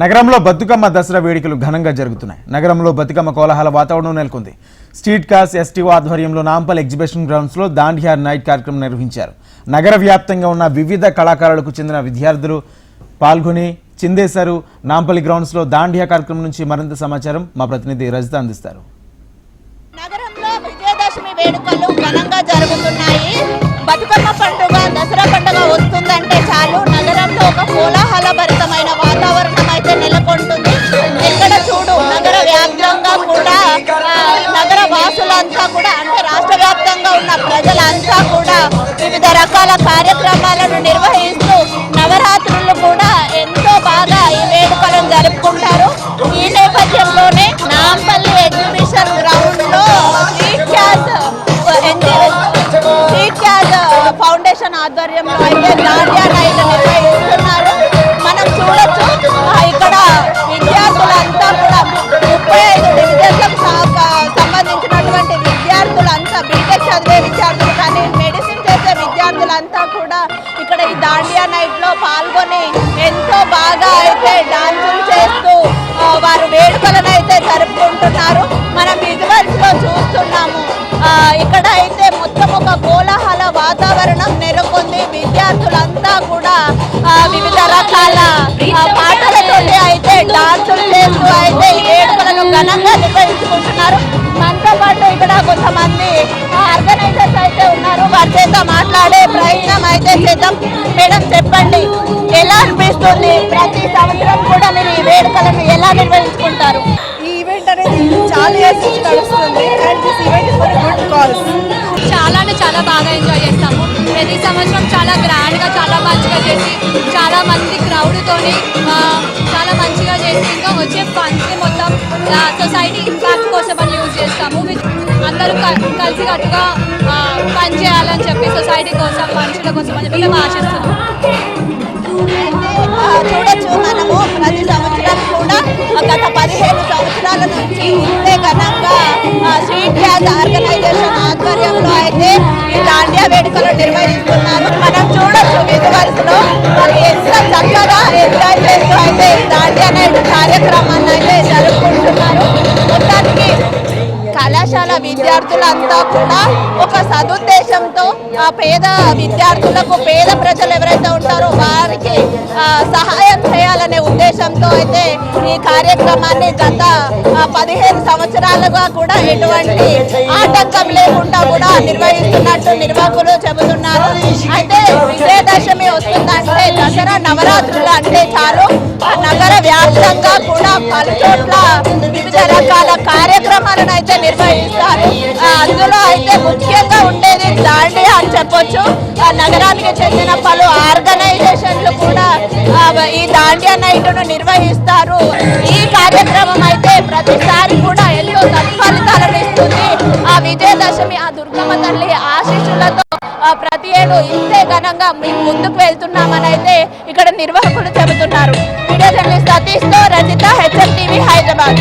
నగరంలో బతుకమ్మ దసరా వేడుకలు ఘనంగా జరుగుతున్నాయి. నగరంలో బతుకమ్మ కోలాహల వాతావరణం నెలకొంది. స్ట్రీట్ కార్స్ ఎస్టీఓ ఆధ్వర్యంలో నాంపల్ ఎగ్జిబిషన్ గ్రౌండ్స్లో దాండియా నైట్ కార్యక్రమం నిర్వహించారు. నగర వ్యాప్తంగా ఉన్న వివిధ కళాకారులకు చెందిన విద్యార్థులు పాల్గొని చిందేశారు నాంపల్లి గ్రౌండ్స్లో దాండియా కార్యక్రమం నుంచి మరింత సమాచారం మా ప్రతినిధి రజిత అందిస్తారు. నగరంలో విజయదశమి వేడుకలు ఘనంగా జరుగుతున్నాయి. బతుకమ్మ పండుగ దసరా పండుగ వస్తుందంటే కూడా నగర వాసులంతా కూడా అంటే రాష్ట్ర వ్యాప్తంగా ఉన్న ప్రజలంతా కూడా వివిధ రకాల కార్యక్రమాలను నిర్వహించారు దాండియా లో పాల్గొని ఎంతో బాగా అయితే డాన్సులు చేస్తూ వారు వేడుకలను అయితే జరుపుకుంటున్నారు. మనం విజువల్స్లో చూస్తున్నాము ఆ, ఇక్కడ అయితే మొత్తం ఒక కోలాహల వాతావరణం నెలకొంది. విద్యార్థులంతా కూడా వివిధ రకాల పాటలతో అయితే డాన్సులు చేస్తూ అయితే ఈ వేడుకలను ఘనంగా నిర్వహించుకుంటున్నారు. మనతో పాటు ఇక్కడ కొంతమంది ఆర్గనైజర్స్ అయితే ఉన్నారు. వారి చేత మాట్లాడే ప్రయత్నం అయితే చేద్దాం. మేడం చెప్పండి. ఎలా అనిపిస్తుంది? ప్రతి సంవత్సరం కూడా మీరు ఈ వేడుకలను ఎలా నిర్వహించుకుంటారు? ఈ ఈవెంట్ అనేది చాలా ఇయర్స్ నుంచి నడుస్తుంది. And this event is for good cause చాలా అంటే చాలా బాగా ఎంజాయ్ చేస్తాము. ప్రతి సంవత్సరం చాలా గ్రాండ్గా చాలా మంచిగా చేసి చాలా మంది క్రౌడ్తోని చాలా మంచిగా చేసి ఇంకా వచ్చే ఫండ్స్ని మొత్తం సొసైటీ ఇంపాక్ట్ కోసం అందరూ క- కలిసికట్టుగా ఆ, పని చేయాలని చెప్పి సొసైటీ కోసం మనుషుల కోసం అని చెప్పి మేము ఆశిస్తున్నాం. చూడొచ్చు మనము ప్రతి సంవత్సరం కూడా గత పదిహేను సంవత్సరాల నుంచి ఇంతే ఘనంగా స్వీట్ స్ట్రీట్ ఆర్గనైజేషన్ ఆధ్వర్యంలో అయితే ఈ దాండియా వేడుకలు నిర్వహిస్తున్నారు కళాశాల విద్యార్థులంతా కూడా ఒక సదుద్దేశంతో ఆ పేద విద్యార్థులకు పేద ప్రజలు ఎవరైతే ఉంటారో వారికి సహాయం చేయాలనే ఉద్దేశంతో అయితే ఈ కార్యక్రమాన్ని గత పదిహేను సంవత్సరాలుగా కూడా ఎటువంటి ఆటంకం లేకుండా కూడా నిర్వహిస్తున్నట్టు నిర్వాహకులు చెబుతున్నారు. అయితే విజయదశమి వస్తుందంటే దసరా నవరాత్రులు అంటే చాలు. ఆ నగర వ్యాప్తంగా పలు చోట్ల వివిధ రకాల కార్యక్రమాలను అయితే నిర్వహిస్తారు. అందులో అయితే ముఖ్యంగా ఉండేది దాండియా అని చెప్పొచ్చు. ఆ నగరానికి చెందిన పలు ఆర్గనైజేషన్లు కూడా ఈ దాండియా నైట్ను నిర్వహిస్తారు. ఈ కార్యక్రమం అయితే ప్రతిసారి కూడా ఎంతో సత్ఫలితాలను ఇస్తుంది. ఆ విజయదశమి ఆ దుర్గమ్మ తల్లి ఆ, ప్రతి ఏడు ఇంతే ఘనంగా మేము ముందుకు వెళ్తున్నామని అయితే ఇక్కడ నిర్వాహకులు చెబుతున్నారు. వీడియో జర్నలిస్ట్ సతీష్తో రజిత హెచ్ఎం టీవీ హైదరాబాద్.